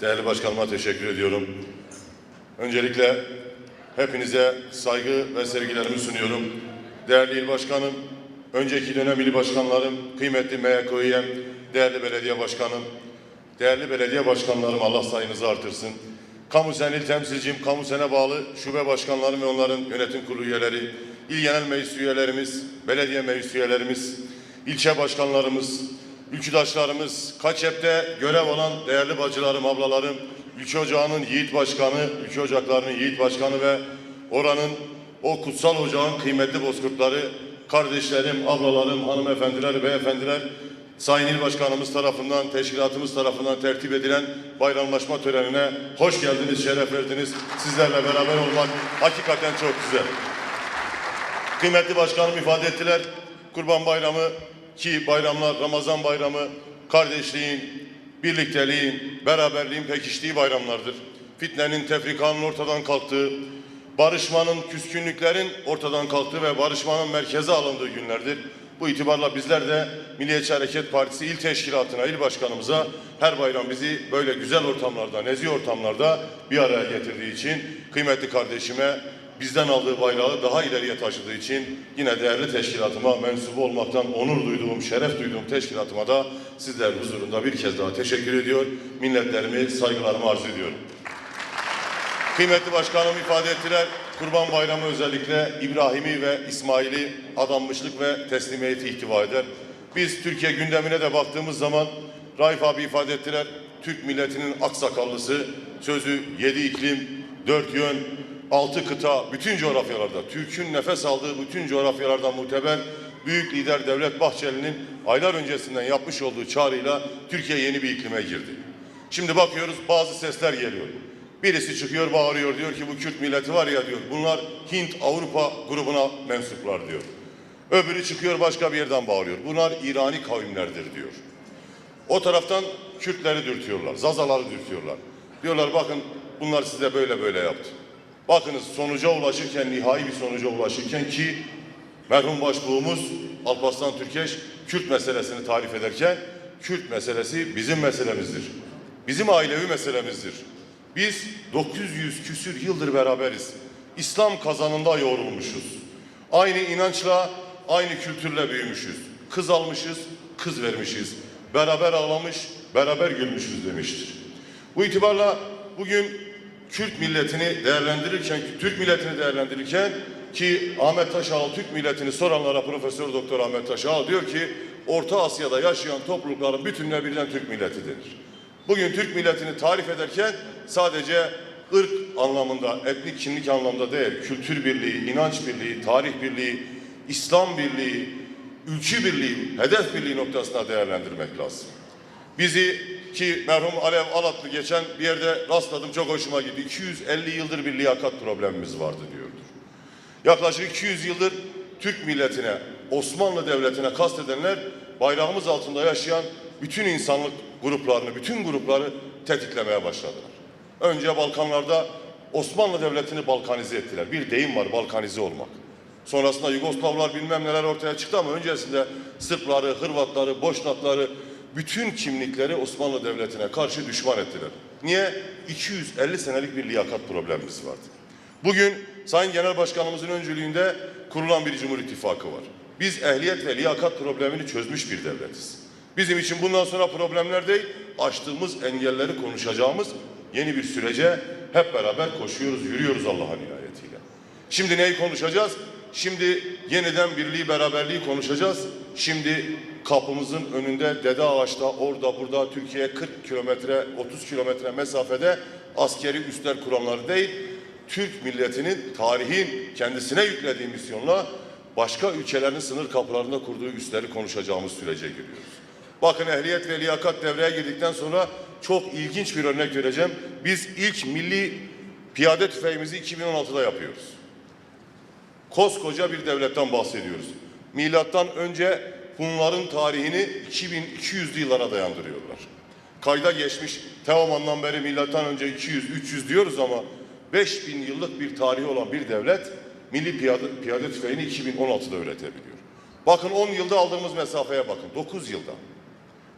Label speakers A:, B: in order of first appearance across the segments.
A: Değerli başkanıma teşekkür ediyorum. Öncelikle hepinize saygı ve sevgilerimi sunuyorum. Değerli il başkanım, önceki dönem il başkanlarım, kıymetli MYK'ye, değerli belediye başkanım, değerli belediye başkanlarım Allah sayınızı artırsın. Kamu Sen il temsilcim, Kamu Sen'e bağlı şube başkanlarım ve onların yönetim kurulu üyeleri, il genel meclis üyelerimiz, belediye meclis üyelerimiz, ilçe başkanlarımız, ülküdaşlarımız, Kaçep'te görev alan değerli bacılarım, ablalarım, ülke ocağının yiğit başkanı, ülke ocaklarının yiğit başkanı ve oranın o kutsal ocağın kıymetli bozkurtları, kardeşlerim, ablalarım, hanımefendiler, beyefendiler, Sayın İl Başkanımız tarafından, teşkilatımız tarafından tertip edilen bayramlaşma törenine hoş geldiniz, şeref verdiniz. Sizlerle beraber olmak hakikaten çok güzel. Kıymetli başkanım ifade ettiler. Kurban Bayramı ki bayramlar Ramazan Bayramı kardeşliğin, birlikteliğin, beraberliğin pekiştiği bayramlardır. Fitnenin, tefrikanın ortadan kalktığı, barışmanın, küskünlüklerin ortadan kalktığı ve barışmanın merkeze alındığı günlerdir. Bu itibarla bizler de Milliyetçi Hareket Partisi il teşkilatına, il başkanımıza her bayram bizi böyle güzel ortamlarda, nezih ortamlarda bir araya getirdiği için kıymetli kardeşime bizden aldığı bayrağı daha ileriye taşıdığı için yine değerli teşkilatıma mensubu olmaktan onur duyduğum, şeref duyduğum teşkilatıma da sizler huzurunda bir kez daha teşekkür ediyor. Minnetlerimi, saygılarımı arz ediyorum. Kıymetli başkanım ifade ettiler. Kurban Bayramı özellikle İbrahim'i ve İsmail'i adanmışlık ve teslimiyeti ihtiva eder. Biz Türkiye gündemine de baktığımız zaman Raif abi ifade ettiler. Türk milletinin aksakallısı sözü yedi iklim, dört yön, altı kıta, bütün coğrafyalarda, Türk'ün nefes aldığı bütün coğrafyalarda muteber büyük lider Devlet Bahçeli'nin aylar öncesinden yapmış olduğu çağrıyla Türkiye yeni bir iklime girdi. Şimdi bakıyoruz bazı sesler geliyor. Birisi çıkıyor bağırıyor diyor ki bu Kürt milleti var ya diyor bunlar Hint Avrupa grubuna mensuplar diyor. Öbürü çıkıyor başka bir yerden bağırıyor. Bunlar İrani kavimlerdir diyor. O taraftan Kürtleri dürtüyorlar, Zazaları dürtüyorlar. Diyorlar bakın bunlar size böyle böyle yaptı. Bakınız sonuca ulaşırken, nihai bir sonuca ulaşırken ki merhum başbuğumuz Alparslan Türkeş Kürt meselesini tarif ederken Kürt meselesi bizim meselemizdir. Bizim ailevi meselemizdir. Biz 900 küsür yıldır beraberiz. İslam kazanında yoğrulmuşuz. Aynı inançla, aynı kültürle büyümüşüz. Kız almışız, kız vermişiz. Beraber ağlamış, beraber gülmüşüz demiştir. Bu itibarla bugün Kürt milletini değerlendirirken, Türk milletini değerlendirirken ki Ahmet Taşağıl Türk milletini soranlara Profesör Doktor Ahmet Taşağıl diyor ki Orta Asya'da yaşayan toplulukların bütününe birden Türk milleti denir. Bugün Türk milletini tarif ederken sadece ırk anlamında, etnik kimlik anlamda değil, kültür birliği, inanç birliği, tarih birliği, İslam birliği, ülkü birliği, hedef birliği noktasına değerlendirmek lazım. Bizi ki merhum Alev Alatlı geçen bir yerde rastladım çok hoşuma gitti. 250 yıldır bir liyakat problemimiz vardı diyordur. Yaklaşık 200 yıldır Türk milletine, Osmanlı Devleti'ne kastedenler bayrağımız altında yaşayan bütün insanlık gruplarını, bütün grupları tetiklemeye başladılar. Önce Balkanlarda Osmanlı Devleti'ni balkanize ettiler. Bir deyim var balkanize olmak. Sonrasında Yugoslavlar bilmem neler ortaya çıktı ama öncesinde Sırpları, Hırvatları, Boşnakları, bütün kimlikleri Osmanlı Devleti'ne karşı düşman ettiler. Niye? 250 senelik bir liyakat problemimiz vardı. Bugün Sayın Genel Başkanımızın öncülüğünde kurulan bir Cumhur İttifakı var. Biz ehliyet ve liyakat problemini çözmüş bir devletiz. Bizim için bundan sonra problemler değil, aştığımız engelleri konuşacağımız yeni bir sürece hep beraber koşuyoruz, yürüyoruz Allah'ın inayetiyle. Şimdi neyi konuşacağız? Şimdi yeniden birliği, beraberliği konuşacağız. Şimdi kapımızın önünde Dede Ağaç'ta, orada, burada Türkiye'ye 40 kilometre, 30 kilometre mesafede askeri üsler kuranları değil, Türk milletinin tarihin kendisine yüklediği misyonla başka ülkelerin sınır kapılarında kurduğu üsleri konuşacağımız sürece giriyoruz. Bakın ehliyet ve liyakat devreye girdikten sonra çok ilginç bir örnek vereceğim. Biz ilk milli piyade tüfeğimizi 2016'da yapıyoruz. Koskoca bir devletten bahsediyoruz. Milattan önce Hunların tarihini 2200'lü yıllara dayandırıyorlar. Kayda geçmiş Teoman'dan beri milattan önce 200-300 diyoruz ama 5000 yıllık bir tarihi olan bir devlet milli piyade, piyade tüfeğini 2016'da üretebiliyor. Bakın 10 yılda aldığımız mesafeye bakın. 9 yılda.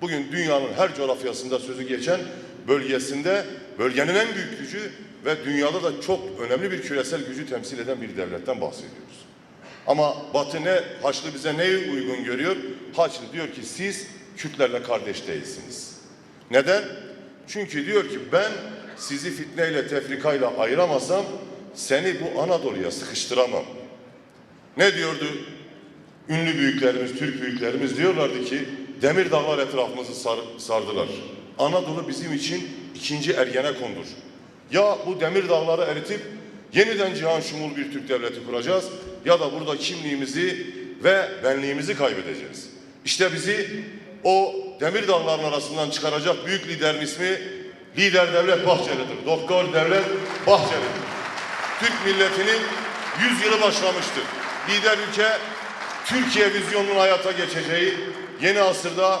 A: Bugün dünyanın her coğrafyasında sözü geçen bölgesinde bölgenin en büyük gücü ve dünyada da çok önemli bir küresel gücü temsil eden bir devletten bahsediyoruz. Ama Batı ne, Haçlı bize neyi uygun görüyor? Haçlı diyor ki siz Kürtlerle kardeş değilsiniz. Neden? Çünkü diyor ki ben sizi fitneyle, tefrikayla ayıramasam seni bu Anadolu'ya sıkıştıramam. Ne diyordu ünlü büyüklerimiz, Türk büyüklerimiz diyorlardı ki demir dağlar etrafımızı sar- sardılar. Anadolu bizim için ikinci Ergenekon'dur. Ya bu demir dağları eritip yeniden cihan şumul bir Türk devleti kuracağız ya da burada kimliğimizi ve benliğimizi kaybedeceğiz. İşte bizi o demir dağların arasından çıkaracak büyük liderin ismi Lider Devlet Bahçeli'dir. Doktor Devlet Bahçeli'dir. Türk milletinin 100 yılı başlamıştır. Lider ülke Türkiye vizyonunun hayata geçeceği, yeni asırda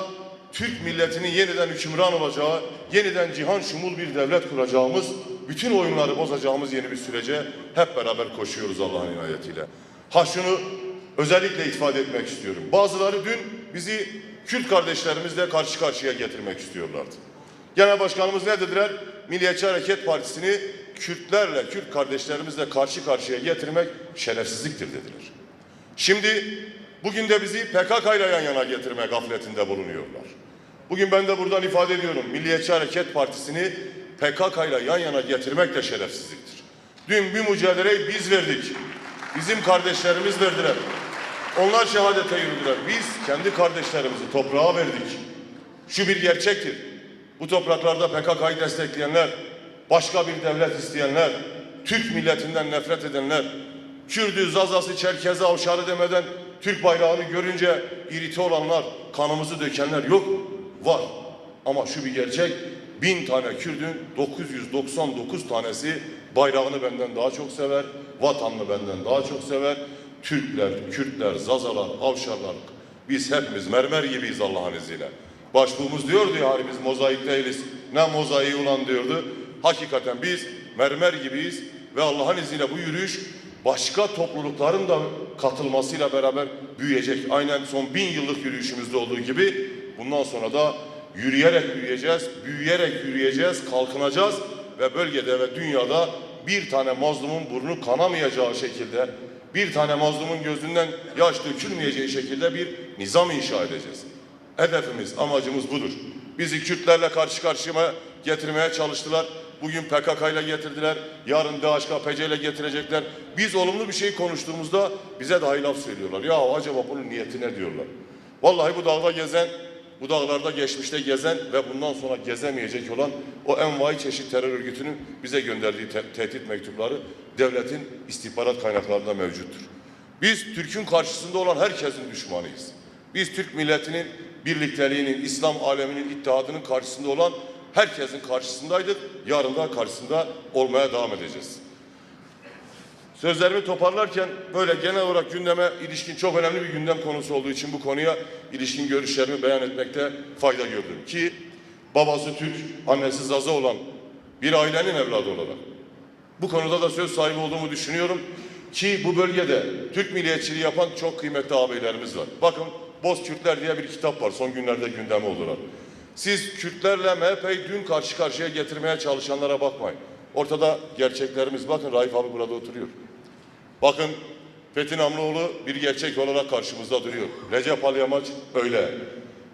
A: Türk milletinin yeniden hükümran olacağı, yeniden cihan şumul bir devlet kuracağımız, bütün oyunları bozacağımız yeni bir sürece hep beraber koşuyoruz Allah'ın inayetiyle. Ha şunu özellikle ifade etmek istiyorum. Bazıları dün bizi Kürt kardeşlerimizle karşı karşıya getirmek istiyorlardı. Genel Başkanımız ne dediler? Milliyetçi Hareket Partisi'ni Kürtlerle, Kürt kardeşlerimizle karşı karşıya getirmek şerefsizliktir dediler. Şimdi bugün de bizi PKK ile yan yana getirme gafletinde bulunuyorlar. Bugün ben de buradan ifade ediyorum. Milliyetçi Hareket Partisi'ni PKK ile yan yana getirmek de şerefsizliktir. Dün bir mücadeleyi biz verdik. Bizim kardeşlerimiz verdiler. Onlar şehadete yürüdüler. Biz kendi kardeşlerimizi toprağa verdik. Şu bir gerçektir. Bu topraklarda PKK'yı destekleyenler, başka bir devlet isteyenler, Türk milletinden nefret edenler, Kürdü, Zazası, Çerkezi, Avşarı demeden Türk bayrağını görünce irite olanlar, kanımızı dökenler yok. Var. Ama şu bir gerçek, bin tane Kürdün 999 tanesi bayrağını benden daha çok sever, vatanını benden daha çok sever. Türkler, Kürtler, Zazalar, Avşarlar, biz hepimiz mermer gibiyiz Allah'ın izniyle. Başbuğumuz diyordu ya hani biz mozaik değiliz. Ne mozaiği ulan diyordu. Hakikaten biz mermer gibiyiz ve Allah'ın izniyle bu yürüyüş başka toplulukların da katılmasıyla beraber büyüyecek. Aynen son bin yıllık yürüyüşümüzde olduğu gibi bundan sonra da yürüyerek büyüyeceğiz, büyüyerek yürüyeceğiz, kalkınacağız ve bölgede ve dünyada bir tane mazlumun burnu kanamayacağı şekilde, bir tane mazlumun gözünden yaş dökülmeyeceği şekilde bir nizam inşa edeceğiz. Hedefimiz, amacımız budur. Bizi Kürtlerle karşı karşıya getirmeye çalıştılar. Bugün PKK ile getirdiler. Yarın DHKPC ile getirecekler. Biz olumlu bir şey konuştuğumuzda bize dahi laf söylüyorlar. Ya acaba bunun niyeti ne diyorlar. Vallahi bu dağda gezen, bu dağlarda geçmişte gezen ve bundan sonra gezemeyecek olan o envai çeşit terör örgütünün bize gönderdiği te- tehdit mektupları devletin istihbarat kaynaklarında mevcuttur. Biz Türk'ün karşısında olan herkesin düşmanıyız. Biz Türk milletinin birlikteliğinin, İslam aleminin ittihadının karşısında olan herkesin karşısındaydık. Yarın da karşısında olmaya devam edeceğiz. Sözlerimi toparlarken böyle genel olarak gündeme ilişkin çok önemli bir gündem konusu olduğu için bu konuya ilişkin görüşlerimi beyan etmekte fayda gördüm. Ki babası Türk, annesi Zaza olan bir ailenin evladı olarak bu konuda da söz sahibi olduğumu düşünüyorum ki bu bölgede Türk milliyetçiliği yapan çok kıymetli ağabeylerimiz var. Bakın Boz Kürtler diye bir kitap var. Son günlerde gündeme oldular. Siz Kürtlerle MHP'yi dün karşı karşıya getirmeye çalışanlara bakmayın. Ortada gerçeklerimiz. Bakın Raif abi burada oturuyor. Bakın Fethi Namlıoğlu bir gerçek olarak karşımızda duruyor. Recep Alyamaç öyle.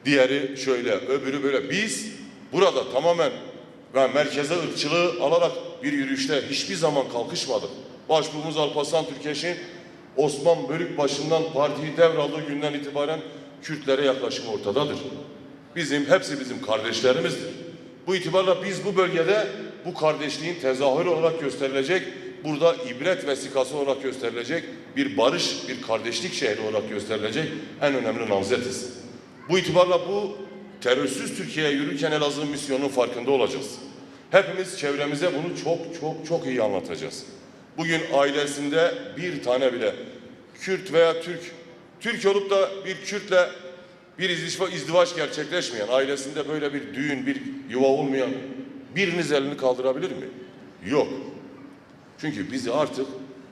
A: Diğeri şöyle, öbürü böyle. Biz burada tamamen ve merkeze ırkçılığı alarak bir yürüyüşte hiçbir zaman kalkışmadık. Başbuğumuz Alparslan Türkeş'in Osman Bölük başından partiyi devraldığı günden itibaren Kürtlere yaklaşımı ortadadır. Bizim hepsi bizim kardeşlerimizdir. Bu itibarla biz bu bölgede bu kardeşliğin tezahürü olarak gösterilecek, burada ibret vesikası olarak gösterilecek bir barış, bir kardeşlik şehri olarak gösterilecek en önemli namzetiz. Bu itibarla bu terörsüz Türkiye'ye yürürken Elazığ misyonunun farkında olacağız. Hepimiz çevremize bunu çok çok çok iyi anlatacağız. Bugün ailesinde bir tane bile Kürt veya Türk, Türk olup da bir Kürtle bir izdivaç, gerçekleşmeyen, ailesinde böyle bir düğün, bir yuva olmayan biriniz elini kaldırabilir mi? Yok. Çünkü bizi artık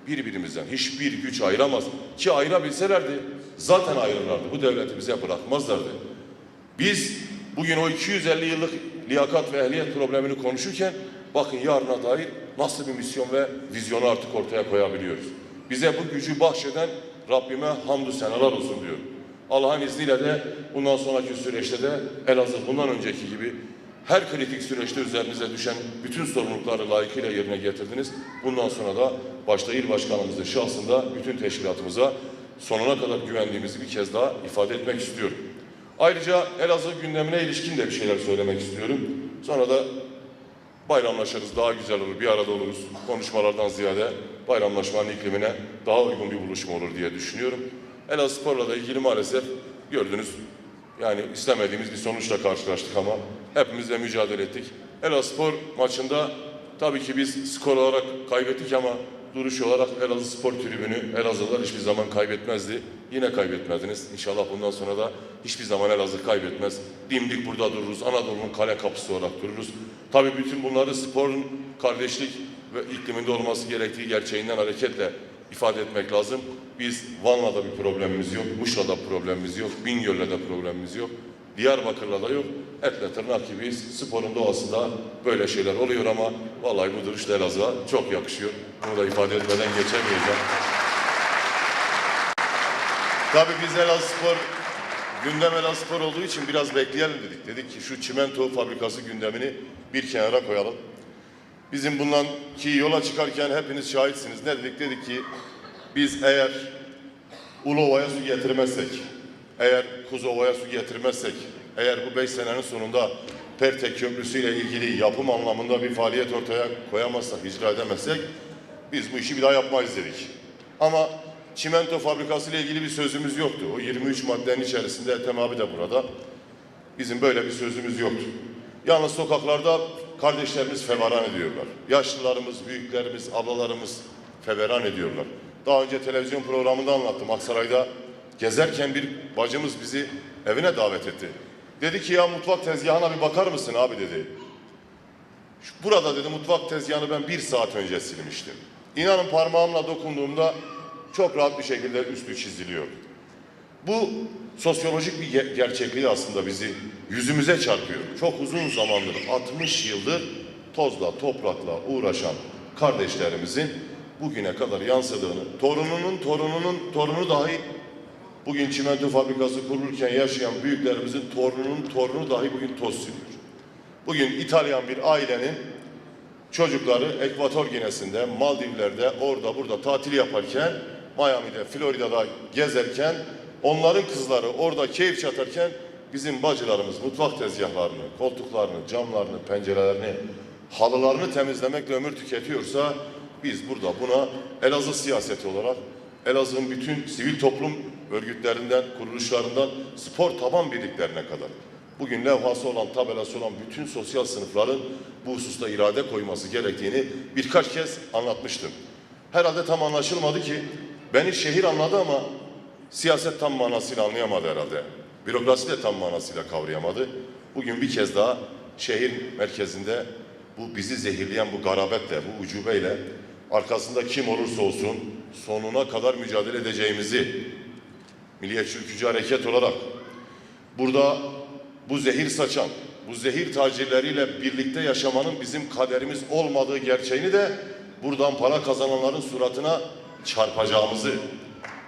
A: birbirimizden hiçbir güç ayıramaz. Ki ayırabilselerdi zaten ayrılırlardı. Bu devleti bize bırakmazlardı. Biz bugün o 250 yıllık liyakat ve ehliyet problemini konuşurken bakın yarına dair nasıl bir misyon ve vizyonu artık ortaya koyabiliyoruz. Bize bu gücü bahşeden Rabbime hamdü senalar olsun diyorum. Allah'ın izniyle de bundan sonraki süreçte de Elazığ bundan önceki gibi her kritik süreçte üzerinize düşen bütün sorumlulukları layıkıyla yerine getirdiniz. Bundan sonra da başta il başkanımızın şahsında bütün teşkilatımıza sonuna kadar güvendiğimizi bir kez daha ifade etmek istiyorum. Ayrıca Elazığ gündemine ilişkin de bir şeyler söylemek istiyorum. Sonra da bayramlaşırız, daha güzel olur, bir arada oluruz. Konuşmalardan ziyade bayramlaşmanın iklimine daha uygun bir buluşma olur diye düşünüyorum. Elazığ Spor'la da ilgili maalesef gördünüz. Yani istemediğimiz bir sonuçla karşılaştık ama hepimiz de mücadele ettik. Elazığ Spor maçında tabii ki biz skor olarak kaybettik ama duruş olarak Elazığ Spor Tribünü Elazığlılar hiçbir zaman kaybetmezdi. Yine kaybetmediniz. İnşallah bundan sonra da hiçbir zaman Elazığ kaybetmez. Dimdik burada dururuz. Anadolu'nun kale kapısı olarak dururuz. Tabii bütün bunları sporun kardeşlik ve ikliminde olması gerektiği gerçeğinden hareketle ifade etmek lazım. Biz Van'la da bir problemimiz yok, Muş'la da problemimiz yok, Bingöl'le de problemimiz yok. Diyarbakır'la da yok. Etle tırnak gibiyiz. Sporun doğasında böyle şeyler oluyor ama vallahi bu duruş Elazığ'a çok yakışıyor. Bunu da ifade etmeden geçemeyeceğim. Tabii biz Elazığ Spor, gündem Elazığ Spor olduğu için biraz bekleyelim dedik. Dedik ki şu çimento fabrikası gündemini bir kenara koyalım. Bizim bundan ki yola çıkarken hepiniz şahitsiniz. Ne dedik? Dedik ki biz eğer Ulova'ya su getirmezsek, eğer Kuzova'ya su getirmezsek, eğer bu beş senenin sonunda Pertek Köprüsü ile ilgili yapım anlamında bir faaliyet ortaya koyamazsak, icra edemezsek biz bu işi bir daha yapmayız dedik. Ama çimento fabrikası ile ilgili bir sözümüz yoktu. O 23 maddenin içerisinde Ethem abi de burada. Bizim böyle bir sözümüz yoktu. Yalnız sokaklarda kardeşlerimiz feveran ediyorlar. Yaşlılarımız, büyüklerimiz, ablalarımız feveran ediyorlar. Daha önce televizyon programında anlattım. Aksaray'da gezerken bir bacımız bizi evine davet etti. Dedi ki ya mutfak tezgahına bir bakar mısın abi dedi. Burada dedi mutfak tezgahını ben bir saat önce silmiştim. İnanın parmağımla dokunduğumda çok rahat bir şekilde üstü çiziliyor. Bu sosyolojik bir ge- gerçekliği aslında bizi yüzümüze çarpıyor. Çok uzun zamandır, 60 yıldır tozla, toprakla uğraşan kardeşlerimizin bugüne kadar yansıdığını, torununun torununun torunu dahi bugün çimento fabrikası kurulurken yaşayan büyüklerimizin torununun torunu dahi bugün toz sürüyor. Bugün İtalyan bir ailenin Çocukları Ekvator Ginesi'nde, Maldivler'de, orada burada tatil yaparken, Miami'de, Florida'da gezerken, onların kızları orada keyif çatarken bizim bacılarımız mutfak tezgahlarını, koltuklarını, camlarını, pencerelerini, halılarını temizlemekle ömür tüketiyorsa biz burada buna Elazığ siyaseti olarak Elazığ'ın bütün sivil toplum örgütlerinden, kuruluşlarından spor taban birliklerine kadar bugün levhası olan, tabelası olan bütün sosyal sınıfların bu hususta irade koyması gerektiğini birkaç kez anlatmıştım. Herhalde tam anlaşılmadı ki beni şehir anladı ama siyaset tam manasıyla anlayamadı herhalde. Bürokrasi de tam manasıyla kavrayamadı. Bugün bir kez daha şehir merkezinde bu bizi zehirleyen bu garabetle, bu ucubeyle arkasında kim olursa olsun sonuna kadar mücadele edeceğimizi Milliyetçi Ülkücü Hareket olarak burada bu zehir saçan, bu zehir tacirleriyle birlikte yaşamanın bizim kaderimiz olmadığı gerçeğini de buradan para kazananların suratına çarpacağımızı,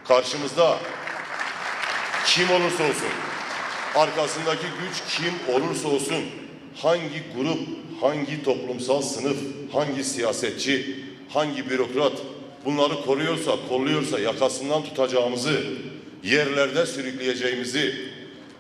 A: karşımızda kim olursa olsun, arkasındaki güç kim olursa olsun, hangi grup, hangi toplumsal sınıf, hangi siyasetçi, hangi bürokrat bunları koruyorsa, kolluyorsa yakasından tutacağımızı, yerlerde sürükleyeceğimizi,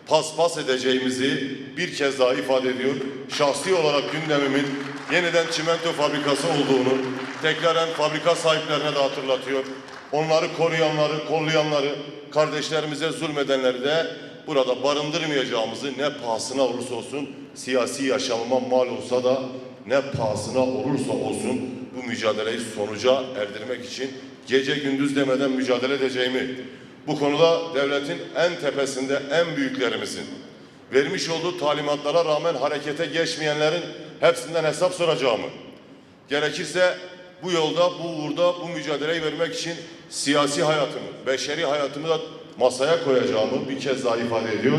A: paspas edeceğimizi bir kez daha ifade ediyor. Şahsi olarak gündemimin yeniden çimento fabrikası olduğunu tekraren fabrika sahiplerine de hatırlatıyor. Onları koruyanları, kollayanları, kardeşlerimize zulmedenleri de burada barındırmayacağımızı ne pahasına olursa olsun siyasi yaşamıma mal olsa da ne pahasına olursa olsun bu mücadeleyi sonuca erdirmek için gece gündüz demeden mücadele edeceğimi bu konuda devletin en tepesinde en büyüklerimizin vermiş olduğu talimatlara rağmen harekete geçmeyenlerin hepsinden hesap soracağımı, gerekirse bu yolda, bu uğurda bu mücadeleyi vermek için siyasi hayatımı, beşeri hayatımı da masaya koyacağımı bir kez daha ifade ediyor.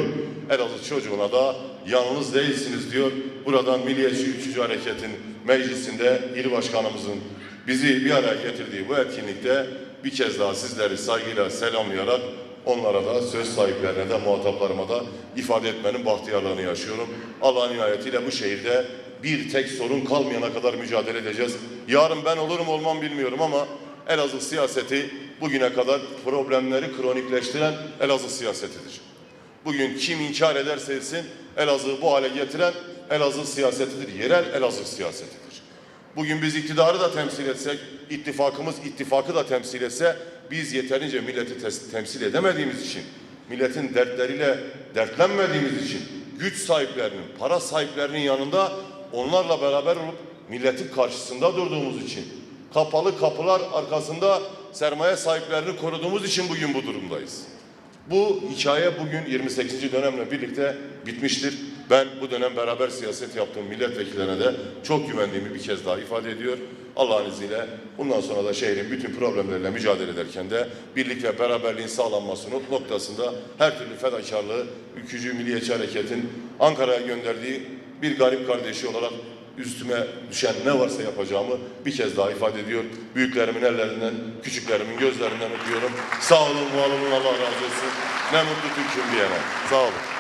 A: Elazığ çocuğuna da yalnız değilsiniz diyor. Buradan Milliyetçi Üçüncü Hareket'in meclisinde il başkanımızın bizi bir araya getirdiği bu etkinlikte bir kez daha sizleri saygıyla selamlayarak onlara da söz sahiplerine de muhataplarıma da ifade etmenin bahtiyarlığını yaşıyorum. Allah'ın inayetiyle bu şehirde bir tek sorun kalmayana kadar mücadele edeceğiz. Yarın ben olurum olmam bilmiyorum ama Elazığ siyaseti bugüne kadar problemleri kronikleştiren Elazığ siyasetidir. Bugün kim inkar ederse etsin Elazığ'ı bu hale getiren Elazığ siyasetidir. Yerel Elazığ siyasetidir. Bugün biz iktidarı da temsil etsek, ittifakımız ittifakı da temsil etse biz yeterince milleti temsil edemediğimiz için, milletin dertleriyle dertlenmediğimiz için güç sahiplerinin, para sahiplerinin yanında onlarla beraber olup milletin karşısında durduğumuz için, kapalı kapılar arkasında sermaye sahiplerini koruduğumuz için bugün bu durumdayız. Bu hikaye bugün 28. dönemle birlikte bitmiştir. Ben bu dönem beraber siyaset yaptığım milletvekillerine de çok güvendiğimi bir kez daha ifade ediyor. Allah'ın izniyle bundan sonra da şehrin bütün problemleriyle mücadele ederken de birlik ve beraberliğin sağlanması nok- noktasında her türlü fedakarlığı Ülkücü Milliyetçi Hareket'in Ankara'ya gönderdiği bir garip kardeşi olarak üstüme düşen ne varsa yapacağımı bir kez daha ifade ediyor. Büyüklerimin ellerinden, küçüklerimin gözlerinden öpüyorum. Sağ olun, var olun, Allah razı olsun. Ne mutlu Türk'üm diyene. Sağ olun.